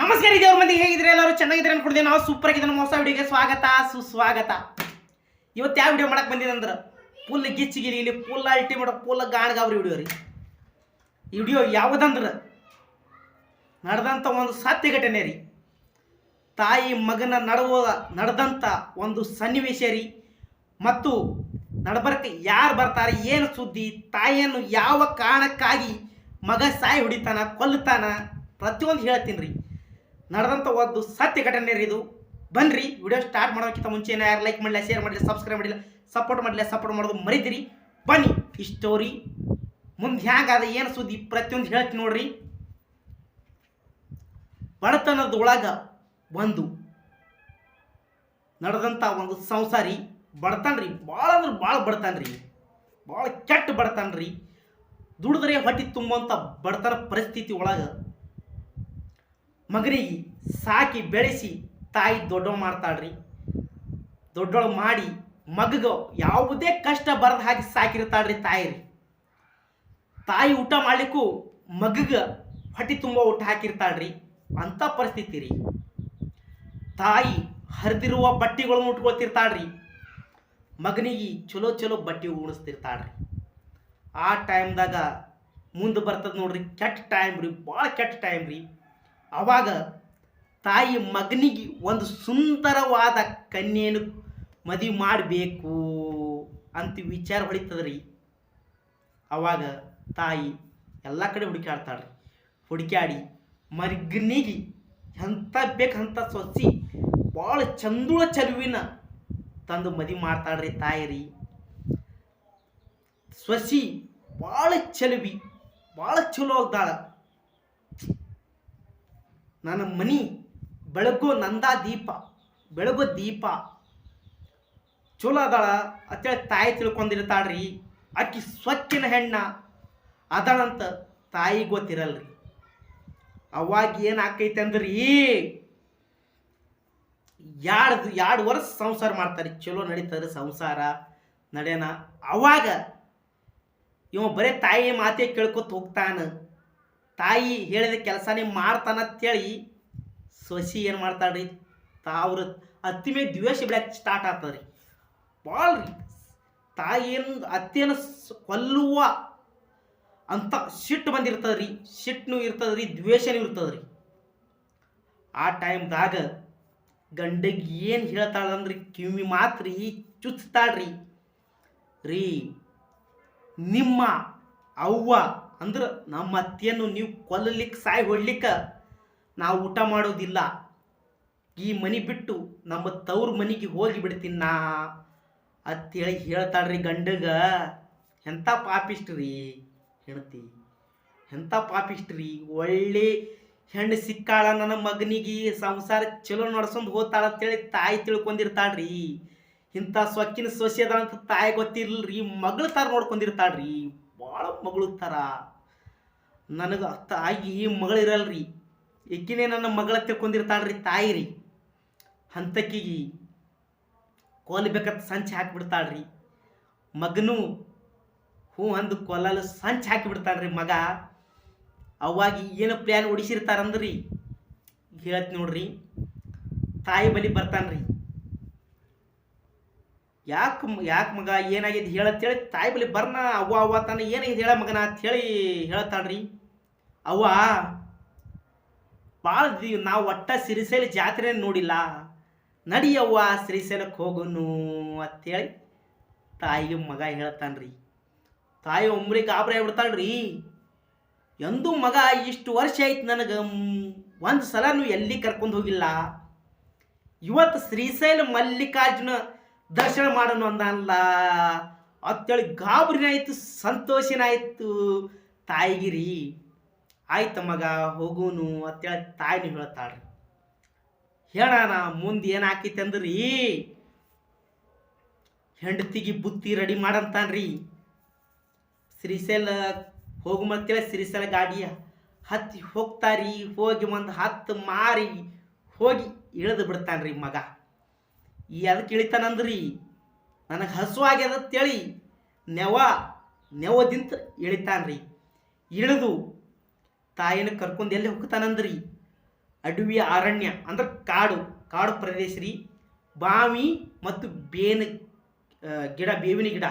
ನಮಸ್ಕಾರ ದೇವ್ರ ಮಂದಿ ಹೇಗಿದ್ರೆ ಎಲ್ಲರೂ ಚೆನ್ನಾಗಿದ್ರೆ ಅನ್ಕೊಡ್ತೀವಿ ನಾವು ಸೂಪರ್ ಆಗಿದೆ ನಮ್ಮ ಹೊಸ ವಿಡಿಯೋಗೆ ಸ್ವಾಗತ, ಸುಸ್ವಾಗತ. ಇವತ್ತು ಯಾವ ವಿಡಿಯೋ ಮಾಡಕ್ಕೆ ಬಂದಿದೆ ಅಂದ್ರೆ ಫುಲ್ ಗಿಚ್ಚಿಗಿರಿ ಇಲ್ಲಿ ಫುಲ್ ಅಲ್ಟಿಮೇಟ್ ಫುಲ್ ಗಾಣಗಾವ್ರಿ ವಿಡಿಯೋ ರೀ. ಈ ವಿಡಿಯೋ ಯಾವುದಂದ್ರೆ ನಡೆದಂಥ ಒಂದು ಸತ್ಯ ಘಟನೆ ರೀ. ತಾಯಿ ಮಗನ ನಡುವ ನಡೆದಂಥ ಒಂದು ಸನ್ನಿವೇಶ ರೀ. ಮತ್ತು ನಡಬರ್ಕ ಯಾರು ಬರ್ತಾರೆ, ಏನು ಸುದ್ದಿ, ತಾಯಿಯನ್ನು ಯಾವ ಕಾರಣಕ್ಕಾಗಿ ಮಗ ಸಾಯಿ ಹೊಡಿತಾನ, ಕೊಲ್ಲುತ್ತಾನ, ಪ್ರತಿಯೊಂದು ಹೇಳ್ತೀನಿ ರೀ. ನಡೆದಂಥ ಒಂದು ಸತ್ಯ ಘಟನೆ ರೀ ಇದು. ಬನ್ರಿ, ವಿಡಿಯೋ ಸ್ಟಾರ್ಟ್ ಮಾಡೋಕ್ಕಿಂತ ಮುಂಚೆ ಯಾರು ಲೈಕ್ ಮಾಡಲಿಲ್ಲ ಶೇರ್ ಮಾಡಿಲ್ಲ ಸಬ್ಸ್ಕ್ರೈಬ್ ಮಾಡಿಲ್ಲ ಸಪೋರ್ಟ್ ಮಾಡಲಿಲ್ಲ ಸಪೋರ್ಟ್ ಮಾಡೋದು ಮರಿದಿರಿ ಬನ್ನಿ, ಈ ಸ್ಟೋರಿ ಮುಂದೆ ಹ್ಯಾಂಗಾದ ಏನು ಸುದ್ದಿ ಪ್ರತಿಯೊಂದು ಹೇಳ್ತೀನಿ ನೋಡ್ರಿ. ಬಡತನದೊಳಗ ಒಂದು ನಡೆದಂಥ ಒಂದು ಸಂಸಾರಿ ಬಡತಾನ್ರಿ ಭಾಳ ಅಂದ್ರೆ ಭಾಳ ಬಡತಾನ್ರಿ ಭಾಳ ಕೆಟ್ಟ ಬಡತಾನ್ರಿ. ದುಡಿದ್ರೆ ಹೊಟ್ಟೆ ತುಂಬುವಂಥ ಬಡತನ ಪರಿಸ್ಥಿತಿ ಒಳಗೆ ಮಗನಿಗೆ ಸಾಕಿ ಬೆಳೆಸಿ ತಾಯಿ ದೊಡ್ಡವ ಮಾಡ್ತಾಳ್ರಿ. ದೊಡ್ಡವಳು ಮಾಡಿ ಮಗಗ ಯಾವುದೇ ಕಷ್ಟ ಬರದ ಹಾಗೆ ಸಾಕಿರ್ತಾಳ್ರಿ ತಾಯಿ ರೀ ತಾಯಿ ಊಟ ಮಾಡಲಿಕ್ಕೂ ಮಗಗ ಹೊಟ್ಟೆ ತುಂಬ ಊಟ ಹಾಕಿರ್ತಾಳ್ರಿ. ಅಂಥ ಪರಿಸ್ಥಿತಿ ರೀ ತಾಯಿ ಹರಿದಿರುವ ಬಟ್ಟೆಗಳನ್ನು ಉಟ್ಕೊಳ್ತಿರ್ತಾಳ್ರಿ ಮಗನಿಗೆ ಚಲೋ ಚಲೋ ಬಟ್ಟೆ ಉಣಿಸ್ತಿರ್ತಾಳ್ರಿ. ಆ ಟೈಮ್ದಾಗ ಮುಂದೆ ಬರ್ತದೆ ನೋಡ್ರಿ ಕೆಟ್ಟ ಟೈಮ್ ರೀ ಭಾಳ ಕೆಟ್ಟ ಟೈಮ್ ರೀ. ಅವಾಗ ತಾಯಿ ಮಗನಿಗೆ ಒಂದು ಸುಂದರವಾದ ಕನ್ಯೆಯನ್ನು ಮದುವೆ ಮಾಡಬೇಕು ಅಂತ ವಿಚಾರ ಹೊಡಿತದ್ರಿ ಆವಾಗ ತಾಯಿ ಎಲ್ಲ ಕಡೆ ಹುಡುಕಾಡ್ತಾಳ್ರಿ ಹುಡುಕಾಡಿ ಮಗನಿಗೆ ಎಂಥ ಬೇಕಂತ ಸೊಸಿ ಭಾಳ ಚಂದುಳ ಚಲುವಿನ ತಂದು ಮದುವೆ ಮಾಡ್ತಾಳ್ರಿ ತಾಯಿ ರೀ ಸೊಸಿ ಭಾಳ ಚಲುವಿ ಭಾಳ ಚಲೋ ಆಗ್ದಾಳ. ನನ್ನ ಮನಿ ಬೆಳಗೋ ನಂದ ದೀಪ, ಬೆಳಗು ದೀಪ. ಚಲೋ ಅದಾಳ ಅಂತೇಳಿ ತಾಯಿ ತಿಳ್ಕೊಂಡಿರ್ತಾಳ್ರಿ ಆಕಿ ಸ್ವಚ್ಛನ ಹೆಣ್ಣ ಅದಾಳಂತ ತಾಯಿ ಗೊತ್ತಿರಲ್ರಿ. ಅವಾಗ ಏನು ಆಕೈತೆ ಅಂದ್ರಿ ಎರಡು ಎರಡು ವರ್ಷ ಸಂಸಾರ ಮಾಡ್ತಾರೆ, ಚಲೋ ನಡೀತಾರೆ ಸಂಸಾರ ನಡೆಯನ. ಅವಾಗ ಇವ ಬರೇ ತಾಯಿ ಮಾತೇ ಕೇಳ್ಕೊತ ಹೋಗ್ತಾನ. ತಾಯಿ ಹೇಳಿದ ಕೆಲಸನೇ ಮಾಡ್ತಾನಂತೇಳಿ ಸೊಸಿ ಏನು ಮಾಡ್ತಾಳ್ರಿ? ತಾವ್ರ ಅತ್ತಿ ಮೇಲೆ ದ್ವೇಷ ಬಿಡಕ್ಕೆ ಸ್ಟಾರ್ಟ್ ಆಗ್ತದ್ರಿ. ಭಾಳ ರೀ ತಾಯಿಯನ್ನು ಅತ್ತೆಯನ್ನು ಕೊಲ್ಲುವ ಅಂತ ಸಿಟ್ಟು ಬಂದಿರ್ತದ್ರಿ. ಸಿಟ್ಟನು ಇರ್ತದ್ರಿ, ದ್ವೇಷನೂ ಇರ್ತದ್ರಿ. ಆ ಟೈಮ್ದಾಗ ಗಂಡಗೆ ಏನು ಹೇಳ್ತಾಳಂದ್ರಿ? ಕಿವಿ ಮಾತ್ರ ಚುಚ್ತಾಳ್ರಿ. ರೀ, ನಿಮ್ಮ ಅವ್ವ ಅಂದ್ರೆ ನಮ್ಮ ಅತ್ತೆಯನ್ನು ನೀವು ಕೊಲ್ಲಲಿಕ್ಕೆ ಸಾಯಿ ಹೊಡ್ಲಿಕ್ಕೆ ನಾವು ಊಟ ಮಾಡೋದಿಲ್ಲ. ಈ ಮನೆ ಬಿಟ್ಟು ನಮ್ಮ ತವ್ರ ಮನೆಗೆ ಹೋಗಿ ಬಿಡ್ತೀನಿ ನಾ. ಅಂತೇಳಿ ಹೇಳ್ತಾಳ್ರಿ ಗಂಡಗ ಎಂಥ ಪಾಪಿಷ್ಟ್ರಿ ಹೆಣ್ತಿ ಎಂಥ ಪಾಪಿಷ್ಟ್ರಿ? ಒಳ್ಳೆ ಹೆಣ್ಣು ಸಿಕ್ಕಾಳ ನನ್ನ ಮಗನಿಗೆ ಸಂಸಾರ ಚಲೋ ನಡ್ಸೊಂದು ಹೋಗ್ತಾಳ ಅಂತೇಳಿ ತಾಯಿ ತಿಳ್ಕೊಂಡಿರ್ತಾಳ್ರಿ. ಇಂಥ ಸೊಕ್ಕಿನ ಸೊಸೆ ಅಂತ ತಾಯಿ ಗೊತ್ತಿರ್ಲ್ರಿ ಮಗಳ ಥರ ನೋಡ್ಕೊಂಡಿರ್ತಾಳ್ರಿ. ಭಾಳ ಮಗಳು ಥರ ನನಗೆ ಈ ಮಗಳಿರಲ್ರಿ. ಈಕಿನೇ ನನ್ನ ಮಗಳ ತಿಳ್ಕೊಂಡಿರ್ತಾಳ್ರಿ ತಾಯಿ ರೀ ಹಂತಕ್ಕಿಗೆ ಕೊಲ್ಬೇಕಂತ ಸಂಚು ಹಾಕಿಬಿಡ್ತಾಳ್ರಿ. ಮಗನು ಹೂ ಅಂದು ಕೊಲ್ಲಲು ಸಂಚು ಹಾಕಿಬಿಡ್ತಾಳ್ರಿ ಮಗ. ಅವಾಗ ಏನು ಪ್ಲ್ಯಾನ್ ಹೊಡಿಸಿರ್ತಾರಂದ್ರಿ ಹೇಳ್ತೀನಿ ನೋಡ್ರಿ. ತಾಯಿ ಬಲಿ ಬರ್ತಾನ್ರಿ. ಯಾಕೆ ಯಾಕೆ ಮಗ ಏನಾಗಿದೆ ಹೇಳತ್ತೇಳಿ ತಾಯಿ ಬಲಿ ಬರ್ನ, ಅವ್ವ ಅವ್ವ ತಾನೆ ಏನಾಗಿದೆ ಹೇಳ ಮಗನ ಅಂಥೇಳಿ ಹೇಳ್ತಾಳ್ರಿ. ಅವ್ವ ಭಾಳ ನಾವು ಒಟ್ಟ ಸಿರಿಸೇಲಿ ಜಾತ್ರೆ ನೋಡಿಲ್ಲ. ನಡಿ ಅವ್ವ ಶ್ರೀಶೈಲಕ್ಕೆ ಹೋಗುನು ಅಂತೇಳಿ ತಾಯಿಗೆ ಮಗ ಹೇಳ್ತಾನ್ರಿ. ತಾಯಿ ಒಮ್ರಿ ಗಾಬರಿ ಆಗ್ಬಿಡ್ತಾಳ್ರಿ. ಎಂದೂ ಮಗ ಇಷ್ಟು ವರ್ಷ ಆಯ್ತು ನನಗೆ, ಒಂದು ಸಲನೂ ಎಲ್ಲಿ ಕರ್ಕೊಂಡು ಹೋಗಿಲ್ಲ. ಇವತ್ತು ಶ್ರೀಶೈಲ ಮಲ್ಲಿಕಾರ್ಜುನ ದರ್ಶನ ಮಾಡೋಣ ಅಂದಲ್ಲ. ಅಂತೇಳಿ ಗಾಬರಿನಾಯ್ತು, ಸಂತೋಷನಾಯ್ತು. ತಾಯಿಗಿರಿ, ಆಯ್ತು ಮಗ, ಹೋಗೋನು ಅಂತೇಳಿ ತಾಯಿನ ಹೇಳ್ತಾಳ್ರಿ. ಹೇಳೋಣ, ಮುಂದೆ ಏನಾಕೈತೆ ಅಂದ್ರಿ? ಹೆಂಡತಿಗೆ ಬುತ್ತಿ ರೆಡಿ ಮಾಡಂತಾನ್ರಿ. ಶ್ರೀಶೈಲ ಹೋಗು ಮತ್ತೇಳಿ ಶ್ರೀಶೈಲ ಗಾಡಿಯ. ಹತ್ತಿ ಹೋಗ್ತಾರಿ, ಹೋಗಿ ಒಂದು ಹತ್ತು ಮಾರಿ ಹೋಗಿ ಇಳಿದು ಬಿಡ್ತಾನ್ರಿ ಮಗ. ಈ ಅದಕ್ಕೆ ಇಳಿತಾನಂದ್ರಿ ನನಗೆ ಹಸು ಆಗ್ಯದ ಅಂತೇಳಿ ನೆವ, ನೆವದಿಂತ ಇಳಿತಾನ್ರಿ ಇಳಿದು ತಾಯಿನ ಕರ್ಕೊಂಡು ಎಲ್ಲಿ ಹೋಗ್ತಾನಂದ್ರಿ? ಅಡವಿ ಅರಣ್ಯ ಅಂದ್ರೆ ಕಾಡು ಕಾಡು ಪ್ರದೇಶ ರೀ. ಬಾವಿ ಮತ್ತು ಬೇನ ಗಿಡ, ಬೇವಿನ ಗಿಡ.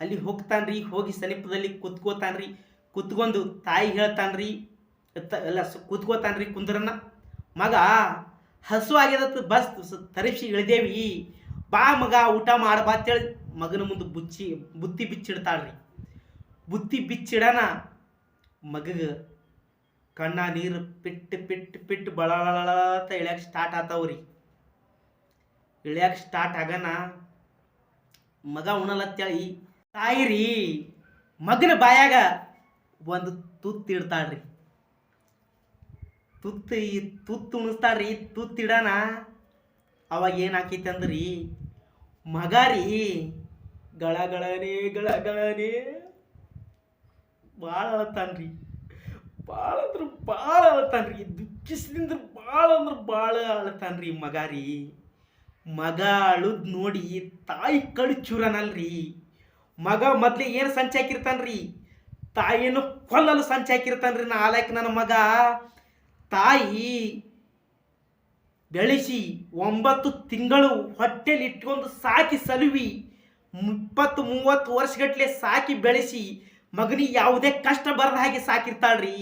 ಅಲ್ಲಿ ಹೋಗ್ತಾನ್ರಿ, ಹೋಗಿ ಸಮೀಪದಲ್ಲಿ ಕುತ್ಕೋತಾನ್ರಿ. ಕುತ್ಕೊಂಡು ತಾಯಿ ಹೇಳ್ತಾನ್ರಿ ಎಲ್ಲ ಕುತ್ಕೋತಾನ್ರಿ ಕುಂದ್ರನ್ನ. ಮಗ ಹಸು ಆಗಿರತ್ತೆ, ಬಸ್ ತರಿಸಿ ಇಳಿದೇವಿ. ಬಾ ಮಗ, ಊಟ ಮಾಡ ಬಾ ಅಂತೇಳಿ ಮಗನ ಮುಂದೆ ಬುಚ್ಚಿ, ಬುತ್ತಿ ಬಿಚ್ಚಿಡ್ತಾಳ್ರಿ. ಬುತ್ತಿ ಬಿಚ್ಚಿಡನ ಮಗಗ ಕಣ್ಣ ನೀರು ಪಿಟ್ ಪಿಟ್ ಪಿಟ್ಟು ಬಳತ ಇಳ್ಯಾಕೆ ಸ್ಟಾರ್ಟ್ ಆತಾವ್ರಿ ಇಳಿಯಕ್ಕೆ ಸ್ಟಾರ್ಟ್ ಆಗನ ಮಗ ಉಣಲತ್ತೇಳಿ ತಾಯಿ ರೀ ಮಗನ ಬಾಯಾಗ ಒಂದು ತುತ್ತು ಇಡ್ತಾಳ್ರಿ ತುತ್ತು ಈ ತುತ್ತು ಉಣಿಸ್ತಾಳ್ರಿ ತುತ್ತಿಡನ ಅವಾಗ ಏನು ಹಾಕೈತೆ ಅಂದ್ರಿ? ಮಗ ರೀ. ಗಳಗಳನೆ ಗಳಗಳನೆ ಭಾಳ ಅಳತಾನ್ರಿ. ಭಾಳ ಅಂದ್ರೆ ಭಾಳ ಅಳತಾನ್ರಿ. ದುಃಖಿಸಿದಿಂದ ಭಾಳ ಅಂದ್ರೆ ಭಾಳ ಅಳತಾನ್ರಿ ಮಗ ರೀ. ಮಗ ಅಳುದ್ ನೋಡಿ ತಾಯಿ ಕಡು ಚೂರನಲ್ರಿ. ಮಗ ಮೊದ್ಲಿಗೆ ಏನು ಸಂಚಾಕಿರ್ತಾನ್ರಿ ತಾಯಿಯನ್ನು ಕೊಲ್ಲಲು ಸಂಚಾಕಿರ್ತಾನ್ರಿ ನಾ ಆಲಕ್ಕೆ ನನ್ನ ಮಗ. ತಾಯಿ ಬೆಳೆಸಿ ಒಂಬತ್ತು ತಿಂಗಳು ಹೊಟ್ಟೆಲಿ ಇಟ್ಕೊಂಡು ಸಾಕಿ ಸಲುವಿ, ಇಪ್ಪತ್ತು ಮೂವತ್ತು ವರ್ಷಗಟ್ಲೆ ಸಾಕಿ ಬೆಳೆಸಿ ಮಗನಿಗೆ ಯಾವುದೇ ಕಷ್ಟ ಬರದ ಹಾಗೆ ಸಾಕಿರ್ತಾಳ್ರಿ.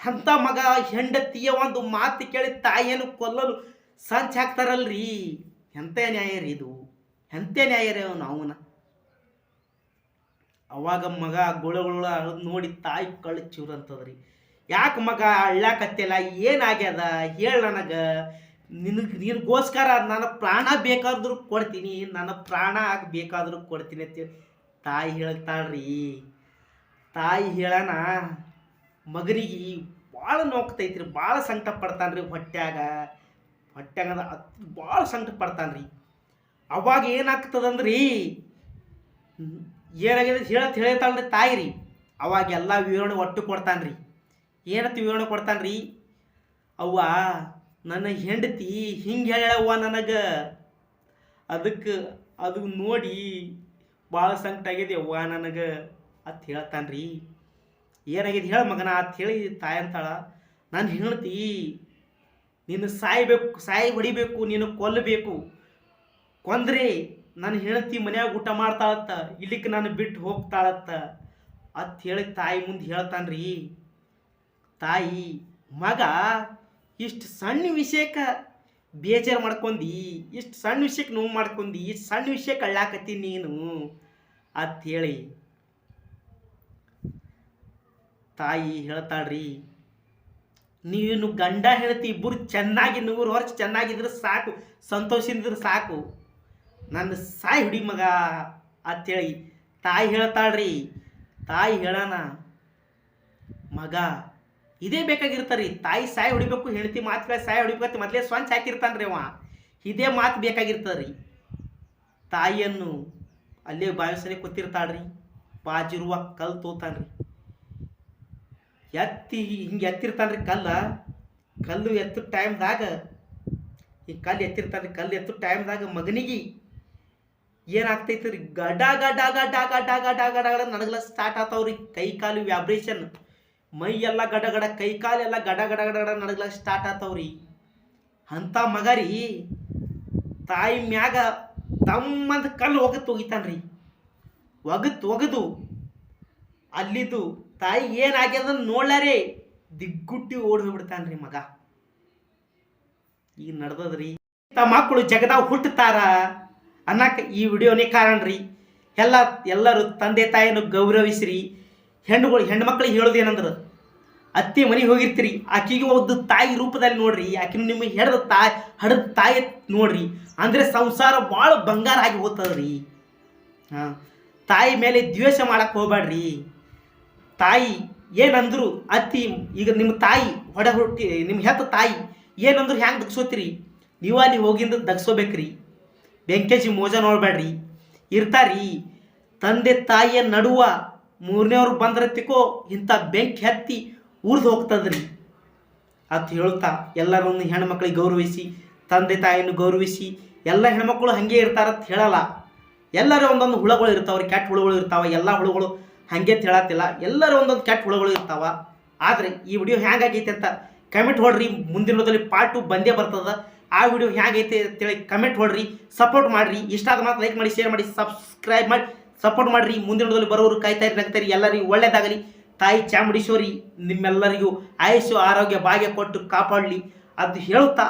ಅಂಥ ಮಗ ಹೆಂಡತಿಯ ಒಂದು ಮಾತು ಕೇಳಿ ತಾಯಿಯನ್ನು ಕೊಲ್ಲಲು ಸಂಚ ಹಾಕ್ತಾರಲ್ರಿ ಎಂಥ ನ್ಯಾಯ ರೀ ಇದು? ಎಂಥ ನ್ಯಾಯ ರೀ ಅವನು ಅವನ? ಅವಾಗ ಮಗ ಗುಳಗುಳ ನೋಡಿ ತಾಯಿ ಕಳ್ಳ ಚಿವ್ರಂತದ್ರಿ ಯಾಕೆ ಮಗ ಅಳ್ಳಾಕತ್ತಿಲ್ಲ ಏನಾಗ್ಯದ ಹೇಳ ನನಗೆ. ನಿನಗೆ, ನಿನಗೋಸ್ಕರ ನನ್ನ ಪ್ರಾಣ ಬೇಕಾದ್ರೂ ಕೊಡ್ತೀನಿ, ನನ್ನ ಪ್ರಾಣ ಆಗಿ ಬೇಕಾದ್ರೂ ಕೊಡ್ತೀನಿ ಅಂತೇಳಿ ತಾಯಿ ಹೇಳ್ತಾಳ್ರಿ. ತಾಯಿ ಹೇಳನ ಮಗನಿಗೆ ಭಾಳ ನೋಗ್ತೈತ್ರಿ ಭಾಳ ಸಂಕಟ ಪಡ್ತಾನ್ರಿ ಹೊಟ್ಯಾಗ. ಹೊಟ್ಯಾಗ ಭಾಳ ಸಂಕಟ ಪಡ್ತಾನ್ರಿ. ಅವಾಗ ಏನಾಗ್ತದಂದ್ರಿ? ಏನಾಗಿದೆ ಏನಾಗಿದೆ ಹೇಳತ್ ಹೇಳ್ತಾಳ್ರಿ ತಾಯಿ ರೀ ಅವಾಗ ಎಲ್ಲ ವಿವರಣೆ ಒಟ್ಟು ಕೊಡ್ತಾನ್ರಿ. ಏನಂತ ವಿವರಣೆ ಕೊಡ್ತಾನ್ರಿ. ಅವ್ವ, ನನ್ನ ಹೆಂಡತಿ ಹಿಂಗೆ ಹೇಳವ್ವ ನನಗೆ. ಅದಕ್ಕೆ ಅದು ನೋಡಿ ಭಾಳ ಸಂಕಟ ಆಗಿದೆ ಅವ್ವ ನನಗೆ ಅಂತ ಹೇಳ್ತಾನ್ರಿ. ಏನಾಗಿದೆ ಹೇಳ ಮಗನ ಅಂತ ಹೇಳಿ ತಾಯಿ ಅಂತಾಳ. ನಾನು ಹೆಂಡತಿ, ನೀನು ಸಾಯ್ಬೇಕು, ಸಾಯಿ ಹೊಡಿಬೇಕು, ನೀನು ಕೊಲ್ಲಬೇಕು ಕೊಂದ್ರೆ ನನ್ನ ಹೆಂಡತಿ ಮನ್ಯಾಗ ಊಟ ಮಾಡ್ತಾಳತ್ತ ಇಲ್ಲಿಕ್ಕೆ ನಾನು ಬಿಟ್ಟು ಹೋಗ್ತಾಳತ್ತ ಅತ್ ಹೇಳಿ ತಾಯಿ ಮುಂದೆ ಹೇಳ್ತಾನ್ರಿ. ತಾಯಿ, ಮಗ, ಇಷ್ಟು ಸಣ್ಣ ವಿಷಯಕ್ಕೆ ಬೇಜಾರು ಮಾಡ್ಕೊಂಡಿ, ಇಷ್ಟು ಸಣ್ಣ ವಿಷಯಕ್ಕೆ ನೋವು ಮಾಡ್ಕೊಂಡಿ, ಇಷ್ಟು ಸಣ್ಣ ವಿಷಯಕ್ಕೆ ಅಳ್ಳಾಕತ್ತಿ ನೀನು ಅಂಥೇಳಿ ತಾಯಿ ಹೇಳ್ತಾಳ್ರಿ, ನೀನು ಗಂಡ ಹೇಳ್ತಿ ಇಬ್ಬರು ಚೆನ್ನಾಗಿ ನೂರು ವರ್ಷ ಚೆನ್ನಾಗಿದ್ರೆ ಸಾಕು ಸಂತೋಷದಿಂದ್ರೆ ಸಾಕು. ನನ್ನ ಸಾಯಿ ಹುಡಿ ಮಗ ಅಂತೇಳಿ ತಾಯಿ ಹೇಳ್ತಾಳ್ರಿ, ತಾಯಿ ಹೇಳೋಣ ಮಗ ಇದೇ ಬೇಕಾಗಿರ್ತಾರೀ ತಾಯಿ ಸಾಯಿ ಹೊಡಿಬೇಕು ಹೆಂಡತಿ ಮಾತುಗಳ ಸಾಯಿ ಹೊಡಿಬೇಕು ಮೊದಲೇ ಸ್ವಂಚ ಹಾಕಿರ್ತಾನ್ರಿ ಅವ ಇದೇ ಮಾತು ಬೇಕಾಗಿರ್ತದ್ರಿ ತಾಯಿಯನ್ನು ಅಲ್ಲೇ ಬಾವಿಸನೆ ಕೂತಿರ್ತಾಳ್ರಿ ಬಾಜಿರುವ ಕಲ್ಲು ತೋತಾನ್ರಿ ಎತ್ತಿ ಹಿಂಗೆ ಎತ್ತಿರ್ತಾನ್ರಿ ಕಲ್ಲ ಕಲ್ಲು ಎತ್ತು ಟೈಮ್ದಾಗ ಈ ಕಲ್ಲು ಎತ್ತಿರ್ತಾನ್ರಿ ಕಲ್ಲು ಎತ್ತು ಟೈಮ್ದಾಗ ಮಗನಿಗೆ ಏನಾಗ್ತೈತಿ ರೀ ಗಡ ಗಡ ಗಡ ಗಡ ಗಡ ಗಡ ಗಡ ನನಗೆಲ್ಲ ಸ್ಟಾರ್ಟ್ ಆಗ್ತಾವ್ರಿ ಕೈ ಕಾಲು ವ್ಯಾಬ್ರೇಷನ್ ಮೈ ಎಲ್ಲ ಗಡಗಡ ಗಡ, ಕೈ ಕಾಲೆಲ್ಲ ಗಡ ಗಡ ಗಡ ಗಡ ನಡಗಲ ಸ್ಟಾರ್ಟ್ ಆತವ್ರಿ. ಅಂಥ ಮಗ ರೀ ತಾಯಿ ಮ್ಯಾಗ ತಮ್ಮಂದ ಕಲ್ಲು ಒಗತ್ ಒಗಿತಾನ್ರಿ. ಒಗತ್ ಒಗದು ಅಲ್ಲಿದ್ದು ತಾಯಿ ಏನಾಗ್ಯದ ನೋಡ್ಲಾರೆ, ದಿಗ್ಗುಟ್ಟಿ ಓಡಿ ಮಗ. ಈಗ ನಡ್ದದ್ರಿ. ಇಂಥ ಮಕ್ಕಳು ಜಗದಾಗ ಹುಟ್ಟುತ್ತಾರ ಅನ್ನಕ್ಕೆ ಈ ವಿಡಿಯೋನೇ ಕಾರಣ ರೀ ಎಲ್ಲ, ಎಲ್ಲರೂ ತಂದೆ ತಾಯಿಯನ್ನು ಗೌರವಿಸ್ರಿ. ಹೆಣ್ಣುಗಳು ಹೆಣ್ಣು ಮಕ್ಕಳಿಗೆ ಹೇಳೋದು ಏನಂದ್ರೆ, ಅತ್ತೆ ಮನೆಗೆ ಹೋಗಿರ್ತೀರಿ, ಆಕೆಗೆ ಒಂದು ತಾಯಿ ರೂಪದಲ್ಲಿ ನೋಡ್ರಿ, ಆಕಿನ ನಿಮಗೆ ಹೆಡ್ದ ತಾಯಿ, ಹಡದ ತಾಯಿ ನೋಡ್ರಿ, ಅಂದರೆ ಸಂಸಾರ ಭಾಳ ಬಂಗಾರ ಆಗಿ ಹೋಗ್ತದ್ರಿ. ಹಾಂ, ತಾಯಿ ಮೇಲೆ ದ್ವೇಷ ಮಾಡಕ್ಕೆ ಹೋಗ್ಬೇಡ್ರಿ. ತಾಯಿ ಏನಂದ್ರು ಅತ್ತಿ, ಈಗ ನಿಮ್ಮ ತಾಯಿ ಹೊಡೆ ಹುಟ್ಟಿ ನಿಮ್ಮ ಹೆತ್ತ ತಾಯಿ ಏನಂದ್ರು ಹ್ಯಾಂಗೆ ದಗ್ಸೋತಿರಿ? ನೀವು ಅಲ್ಲಿ ಹೋಗಿಂದ ದಗ್ಸೋಬೇಕ್ರಿ. ಬೆಂಕೇಶಿ ಮೋಜ ನೋಡ್ಬೇಡ್ರಿ. ಇರ್ತಾರೀ, ತಂದೆ ತಾಯಿಯ ನಡುವ ಮೂರನೇವ್ರು ಬಂದ್ರೆ ತಿಕೋ, ಇಂಥ ಬೆಂಕಿ ಹತ್ತಿ ಉರ್ದು ಹೋಗ್ತದ್ರಿ. ಅಂತ ಹೇಳ್ತಾ ಎಲ್ಲರನ್ನು ಹೆಣ್ಮಕ್ಳಿಗೆ ಗೌರವಿಸಿ, ತಂದೆ ತಾಯಿಯನ್ನು ಗೌರವಿಸಿ, ಎಲ್ಲ ಹೆಣ್ಮಕ್ಳು ಹಾಗೆ ಇರ್ತಾರಂತ ಹೇಳಲ್ಲ. ಎಲ್ಲರೂ ಒಂದೊಂದು ಹುಳಗಳು ಇರ್ತಾವ್ರಿ ಕೆಟ್ಟ ಹುಳುಗಳು ಇರ್ತಾವ, ಎಲ್ಲ ಹುಳುಗಳು ಹಾಗೆ ಅಂತ ಹೇಳತ್ತಿಲ್ಲ. ಎಲ್ಲರೂ ಒಂದೊಂದು ಕೆಟ್ಟ ಹುಳುಗಳು ಇರ್ತಾವ. ಆದರೆ ಈ ವಿಡಿಯೋ ಹ್ಯಾಂಗಾಗೈತೆ ಅಂತ ಕಮೆಂಟ್ ಹೊಡ್ರಿ ಮುಂದಿನದಲ್ಲಿ ಪಾರ್ಟ್ ಟು ಬಂದೇ ಬರ್ತದ. ಆ ವಿಡಿಯೋ ಹೇಗೈತೆ ಅಂತೇಳಿ ಕಮೆಂಟ್ ಹೊಡ್ರಿ, ಸಪೋರ್ಟ್ ಮಾಡಿರಿ. ಇಷ್ಟ ಆದ ಮಾತ್ರ ಲೈಕ್ ಮಾಡಿ ಶೇರ್ ಮಾಡಿ ಸಬ್ಸ್ಕ್ರೈಬ್ ಮಾಡಿ. ಸಪೋರ್ಟ್ ಮಾಡ್ರಿ ಮುಂದಿನದಲ್ಲಿ ಬರೋರು ಕಾಯ್ತಾ ನಗ್ತಾರಿ ಎಲ್ಲರಿಗೂ ಒಳ್ಳೇದಾಗಲಿ. ತಾಯಿ ಚಾಮುಂಡೇಶ್ವರಿ ನಿಮ್ಮೆಲ್ಲರಿಗೂ ಆಯಸ್ಸು, ಆರೋಗ್ಯ, ಭಾಗ್ಯ ಕೊಟ್ಟು ಕಾಪಾಡಲಿ ಅದು ಹೇಳುತ್ತಾ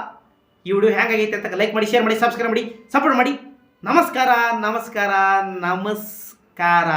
ಈ ವಿಡಿಯೋ ಹೇಗಾಗೈತೆ ಅಂತ ಲೈಕ್ ಮಾಡಿ ಶೇರ್ ಮಾಡಿ ಸಬ್ಸ್ಕ್ರೈಬ್ ಮಾಡಿ ಸಪೋರ್ಟ್ ಮಾಡಿ. ನಮಸ್ಕಾರ ನಮಸ್ಕಾರ ನಮಸ್ಕಾರ.